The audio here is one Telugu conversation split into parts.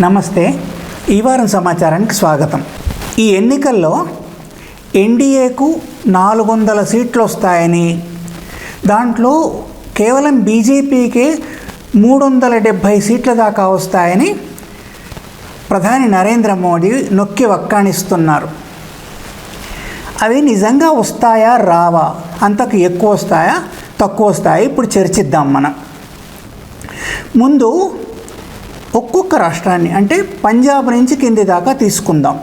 నమస్తే. ఈ వారం సమాచారానికి స్వాగతం. ఈ ఎన్నికల్లో ఎన్డీఏకు నాలుగు వందల సీట్లు వస్తాయని దాంట్లో కేవలం బీజేపీకే మూడు వందల డెబ్భై సీట్ల దాకా వస్తాయని ప్రధాని నరేంద్ర మోడీ నొక్కి వక్కాణిస్తున్నారు. అవి నిజంగా వస్తాయా రావా? అంతకు ఎక్కువ వస్తాయా తక్కువ వస్తాయా ఇప్పుడు చర్చిద్దాం మనం. ముందు ఒక్కొక్క రాష్ట్రాన్ని అంటే పంజాబ్ నుంచి కింది దాకా తీసుకుందాం.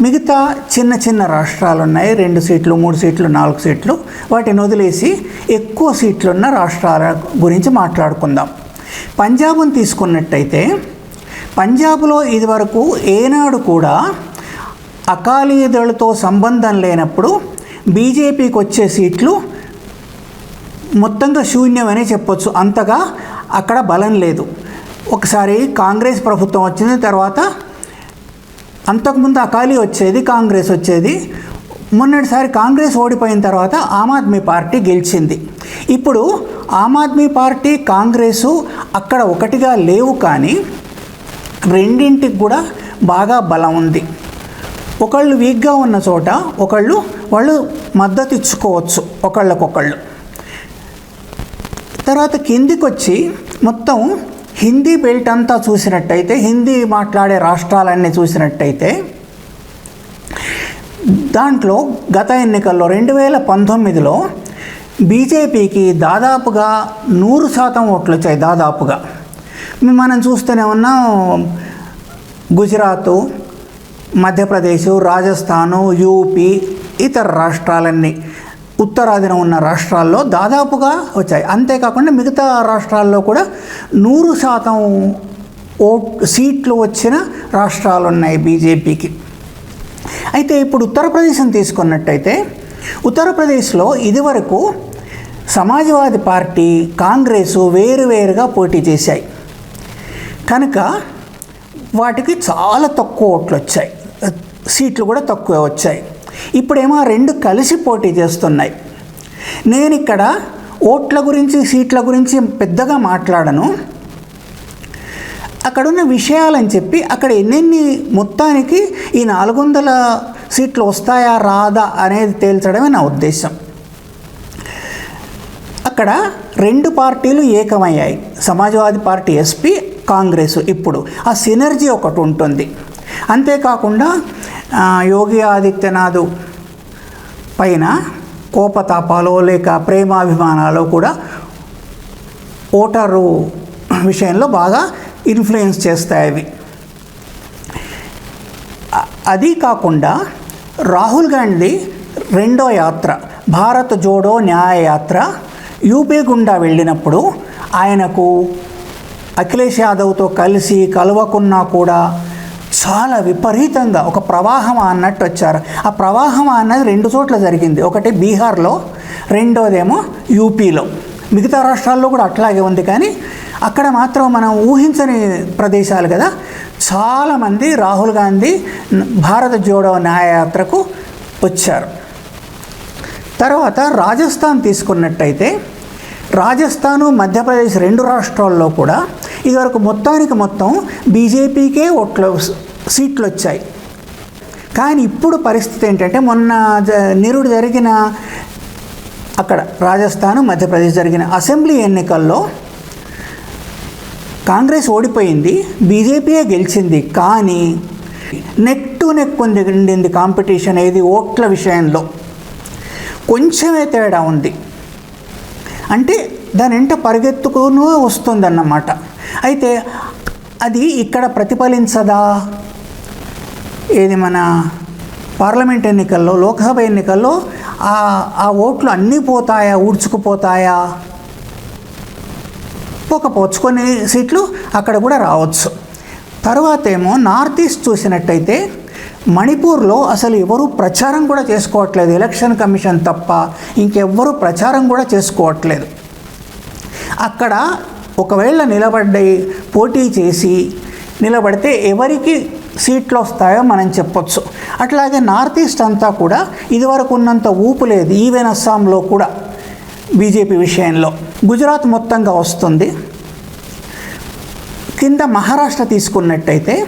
మిగతా చిన్న చిన్న రాష్ట్రాలు ఉన్నాయి రెండు సీట్లు మూడు సీట్లు నాలుగు సీట్లు వాటిని వదిలేసి ఎక్కువ సీట్లున్న రాష్ట్రాల గురించి మాట్లాడుకుందాం. పంజాబ్ను తీసుకున్నట్టయితే పంజాబ్లో ఇదివరకు ఏనాడు కూడా అకాలీదళతో సంబంధం లేనప్పుడు బీజేపీకి వచ్చే సీట్లు మొత్తంగా శూన్యమనే చెప్పొచ్చు. అంతగా అక్కడ బలం లేదు. ఒకసారి కాంగ్రెస్ ప్రభుత్వం వచ్చిన తర్వాత అంతకుముందు అకాలీ వచ్చేది కాంగ్రెస్ వచ్చేది. మొన్నటిసారి కాంగ్రెస్ ఓడిపోయిన తర్వాత ఆమ్ ఆద్మీ పార్టీ గెలిచింది. ఇప్పుడు ఆమ్ ఆద్మీ పార్టీ కాంగ్రెసు అక్కడ ఒకటిగా లేవు కానీ రెండింటికి కూడా బాగా బలం ఉంది. ఒకళ్ళు వీక్గా ఉన్న చోట ఒకళ్ళు వాళ్ళు మద్దతు ఇచ్చుకోవచ్చు ఒకళ్ళకొకళ్ళు. తర్వాత కిందికి వచ్చి మొత్తం హిందీ బెల్ట్ అంతా చూసినట్టయితే హిందీ మాట్లాడే రాష్ట్రాలన్నీ చూసినట్టయితే దాంట్లో గత ఎన్నికల్లో రెండు వేల పంతొమ్మిదిలో బీజేపీకి దాదాపుగా నూరు శాతం ఓట్లు వచ్చాయి దాదాపుగా. మనం చూస్తూనే ఉన్నాం గుజరాత్ మధ్యప్రదేశ్ రాజస్థాను యూపీ ఇతర రాష్ట్రాలన్నీ. ఉత్తరాదిన ఉన్న రాష్ట్రాల్లో దాదాపుగా వచ్చాయి. అంతేకాకుండా మిగతా రాష్ట్రాల్లో కూడా నూరు శాతం ఓట్ సీట్లు వచ్చిన రాష్ట్రాలు ఉన్నాయి బీజేపీకి. అయితే ఇప్పుడు ఉత్తరప్రదేశ్ని తీసుకున్నట్టయితే ఉత్తరప్రదేశ్లో ఇదివరకు సమాజ్వాదీ పార్టీ కాంగ్రెసు వేరువేరుగా పోటీ చేశాయి. కనుక వాటికి చాలా తక్కువ ఓట్లు వచ్చాయి. సీట్లు కూడా తక్కువ వచ్చాయి. ఇప్పుడేమో ఆ రెండు కలిసి పోటీ చేస్తున్నాయి. నేను ఇక్కడ ఓట్ల గురించి సీట్ల గురించి పెద్దగా మాట్లాడను. అక్కడున్న విషయాలని చెప్పి అక్కడ ఎన్నెన్ని మొత్తానికి ఈ నాలుగు వందల సీట్లు వస్తాయా రాదా అనేది తేల్చడమే నా ఉద్దేశం. అక్కడ రెండు పార్టీలు ఏకమయ్యాయి. సమాజ్వాదీ పార్టీ ఎస్పీ కాంగ్రెస్ ఇప్పుడు. ఆ సినర్జీ ఒకటి ఉంటుంది. అంతేకాకుండా యోగి ఆదిత్యనాథ్ పైన కోపతాపాలు లేక ప్రేమాభిమానాలు కూడా ఓటరు విషయంలో బాగా ఇన్ఫ్లుయెన్స్ చేస్తాయి అవి. అది కాకుండా రాహుల్ గాంధీ రెండో యాత్ర భారత్ జోడో న్యాయ యాత్ర యూపీ గుండా వెళ్ళినప్పుడు ఆయనకు అఖిలేష్ యాదవ్తో కలిసి కలవకున్నా కూడా చాలా విపరీతంగా ఒక ప్రవాహం అన్నట్టు వచ్చారు. ఆ ప్రవాహం అన్నది రెండు చోట్ల జరిగింది. ఒకటి బీహార్లో రెండోదేమో యూపీలో. మిగతా రాష్ట్రాల్లో కూడా అట్లాగే ఉంది కానీ అక్కడ మాత్రం మనం ఊహించని ప్రదేశాలు కదా. చాలామంది రాహుల్ గాంధీ భారత జోడో న్యాయయాత్రకు వచ్చారు. తర్వాత రాజస్థాన్ తీసుకున్నట్టయితే రాజస్థాను మధ్యప్రదేశ్ రెండు రాష్ట్రాల్లో కూడా ఇదివరకు మొత్తానికి మొత్తం బీజేపీకే ఓట్లు సీట్లు వచ్చాయి. కానీ ఇప్పుడు పరిస్థితి ఏంటంటే మొన్న నిరుడు జరిగిన అక్కడ రాజస్థాన్ మధ్యప్రదేశ్ జరిగిన అసెంబ్లీ ఎన్నికల్లో కాంగ్రెస్ ఓడిపోయింది బీజేపీయే గెలిచింది. కానీ నెక్ టు నెక్ ఉండింది కాంపిటీషన్ ఏది? ఓట్ల విషయంలో. కొంచెమే తేడా ఉంది. అంటే దాని వెంట వస్తుంది వస్తుందన్నమాట. అయితే అది ఇక్కడ ప్రతిఫలించదా? ఏది మన పార్లమెంట్ ఎన్నికల్లో లోక్సభ ఎన్నికల్లో ఆ ఓట్లు అన్నీ పోతాయా? ఊడ్చుకుపోతాయా? పోకపోవచ్చు కొన్ని సీట్లు అక్కడ కూడా రావచ్చు. తర్వాత ఏమో నార్త్ ఈస్ట్ చూసినట్టయితే మణిపూర్లో అసలు ఎవరు ప్రచారం కూడా చేసుకోవట్లేదు. ఎలక్షన్ కమిషన్ తప్ప ఇంకెవ్వరూ ప్రచారం కూడా చేసుకోవట్లేదు. అక్కడ ఒకవేళ నిలబడ్డ పోటీ చేసి నిలబడితే ఎవరికి సీట్లు వస్తాయో మనం చెప్పొచ్చు. అట్లాగే నార్త్ ఈస్ట్ అంతా కూడా ఇదివరకు ఉన్నంత ఊపు లేదు. ఈవెన్ అస్సాంలో కూడా బీజేపీ విషయంలో. గుజరాత్ మొత్తంగా వస్తుంది. కింద మహారాష్ట్ర తీసుకున్నట్టయితే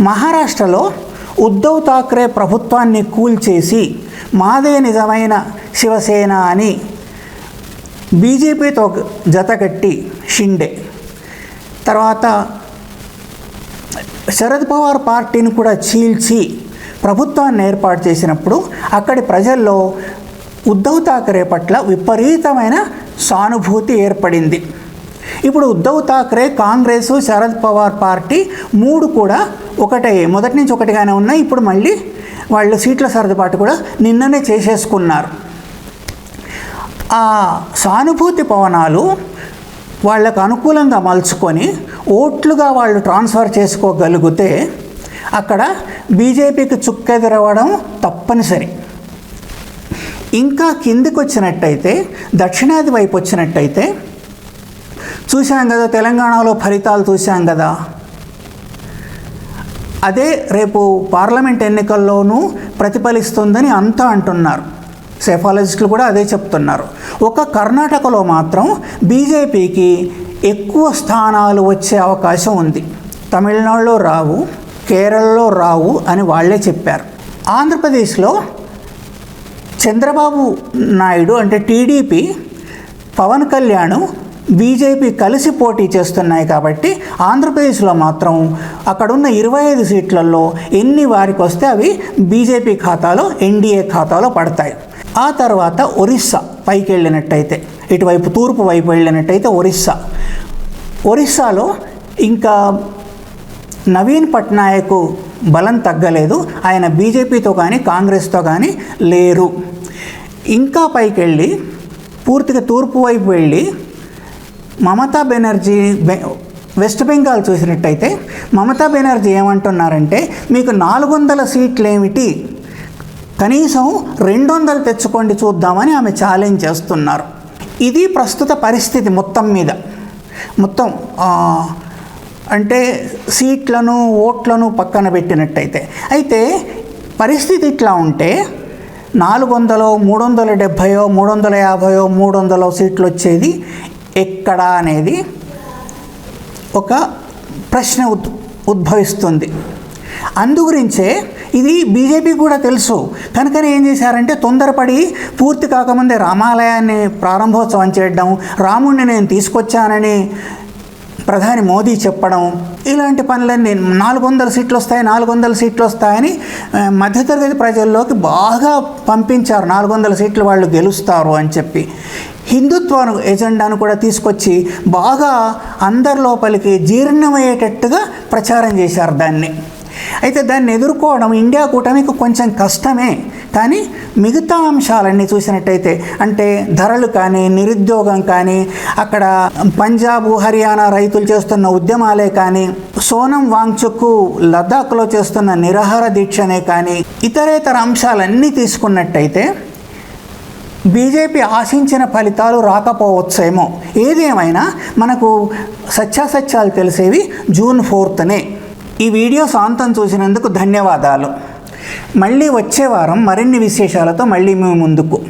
మహారాష్ట్రలో ఉద్ధవ్ ఠాక్రే ప్రభుత్వాన్ని కూల్చేసి మాదే నిజమైన శివసేన అని బీజేపీతో జతకట్టి షిండే. తర్వాత శరద్ పవార్ పార్టీని కూడా చీల్చి ప్రభుత్వాన్ని ఏర్పాటు చేసినప్పుడు అక్కడి ప్రజల్లో ఉద్ధవ్ థాకరే పట్ల విపరీతమైన సానుభూతి ఏర్పడింది. ఇప్పుడు ఉద్ధవ్ థాకరే కాంగ్రెస్ శరద్ పవార్ పార్టీ మూడు కూడా ఒకటే మొదటి నుంచి ఒకటిగానే ఉన్నాయి. ఇప్పుడు మళ్ళీ వాళ్ళు సీట్ల సర్దుబాటు కూడా నిన్ననే చేసేసుకున్నారు. ఆ సానుభూతి పవనాలు వాళ్ళకు అనుకూలంగా మలుచుకొని ఓట్లుగా వాళ్ళు ట్రాన్స్ఫర్ చేసుకోగలిగితే అక్కడ బీజేపీకి చుక్కెదిరవడం తప్పనిసరి. ఇంకా కిందికి వచ్చినట్టయితే దక్షిణాది వైపు వచ్చినట్టయితే చూశాం కదా తెలంగాణలో ఫలితాలు చూశాం కదా. అదే రేపు పార్లమెంట్ ఎన్నికల్లోనూ ప్రతిఫలిస్తుందని అంతా అంటున్నారు. సెఫాలజిస్టులు కూడా అదే చెప్తున్నారు. ఒక కర్ణాటకలో మాత్రం బీజేపీకి ఎక్కువ స్థానాలు వచ్చే అవకాశం ఉంది. తమిళనాడులో రావు కేరళలో రావు అని వాళ్ళే చెప్పారు. ఆంధ్రప్రదేశ్లో చంద్రబాబు నాయుడు అంటే టీడీపీ పవన్ కళ్యాణ్ బీజేపీ కలిసి పోటీ చేస్తున్నాయి కాబట్టి ఆంధ్రప్రదేశ్లో మాత్రం అక్కడున్న ఇరవై ఐదు సీట్లలో ఎన్ని వారికి వస్తే అవి బీజేపీ ఖాతాలో ఎన్డీఏ ఖాతాలో పడతాయి. ఆ తర్వాత ఒరిస్సా పైకి వెళ్ళినట్టయితే ఇటువైపు తూర్పు వైపు వెళ్ళినట్టయితే ఒరిస్సా. ఒరిస్సాలో ఇంకా నవీన్ పట్నాయక్ బలం తగ్గలేదు ఆయన బీజేపీతో కానీ కాంగ్రెస్తో కానీ లేరు. ఇంకా పైకి వెళ్ళి పూర్తిగా తూర్పు వైపు వెళ్ళి మమతా బెనర్జీ వెస్ట్ బెంగాల్ చూసినట్టయితే మమతా బెనర్జీ ఏమంటున్నారంటే మీకు నాలుగు వందల సీట్లు ఏమిటి కనీసం రెండు వందలు తెచ్చుకోండి చూద్దామని ఆమె ఛాలెంజ్ చేస్తున్నారు. ఇది ప్రస్తుత పరిస్థితి మొత్తం మీద. మొత్తం అంటే సీట్లను ఓట్లను పక్కన పెట్టినట్టయితే. అయితే పరిస్థితి ఇట్లా ఉంటే నాలుగు వందలో మూడు వందల డెబ్భయో మూడు వందల యాభయో మూడు వందలో సీట్లు వచ్చేది ఎక్కడా అనేది ఒక ప్రశ్న ఉద్ ఉద్భవిస్తుంది. అందుగురించే ఇది బీజేపీ కూడా తెలుసు. కనుకనే ఏం చేశారంటే తొందరపడి పూర్తి కాకముందే రామాలయాన్ని ప్రారంభోత్సవం చేయడం రాముణ్ణి నేను తీసుకొచ్చానని ప్రధాని మోదీ చెప్పడం ఇలాంటి పనులన్నీ నాలుగు వందల సీట్లు వస్తాయి నాలుగు వందల సీట్లు వస్తాయని మధ్యతరగతి ప్రజల్లోకి బాగా పంపించారు. నాలుగు వందల సీట్లు వాళ్ళు గెలుస్తారు అని చెప్పి. హిందుత్వ ఎజెండాను కూడా తీసుకొచ్చి బాగా అందరి లోపలికి జీర్ణమయ్యేటట్టుగా ప్రచారం చేశారు దాన్ని. అయితే దాన్ని ఎదుర్కోవడం ఇండియా కూటమికి కొంచెం కష్టమే. కానీ మిగతా అంశాలన్నీ చూసినట్టయితే అంటే ధరలు కానీ నిరుద్యోగం కానీ అక్కడ పంజాబ్ హర్యానా రైతులు చేస్తున్న ఉద్యమాలే కానీ సోనం వాంగ్చుక్ లద్దాఖ్లో చేస్తున్న నిరాహార దీక్షనే కానీ ఇతరేతర అంశాలన్నీ తీసుకున్నట్టయితే బీజేపీ ఆశించిన ఫలితాలు రాకపోవచ్చేమో. ఏదేమైనా మనకు సత్యాసత్యాలు తెలిసేవి జూన్ ఫోర్త్నే. ఈ వీడియో సాంతం చూసినందుకు ధన్యవాదాలు. మళ్ళీ వచ్చే వారం మరిన్ని విశేషాలతో మళ్ళీ మేము ముందుకు.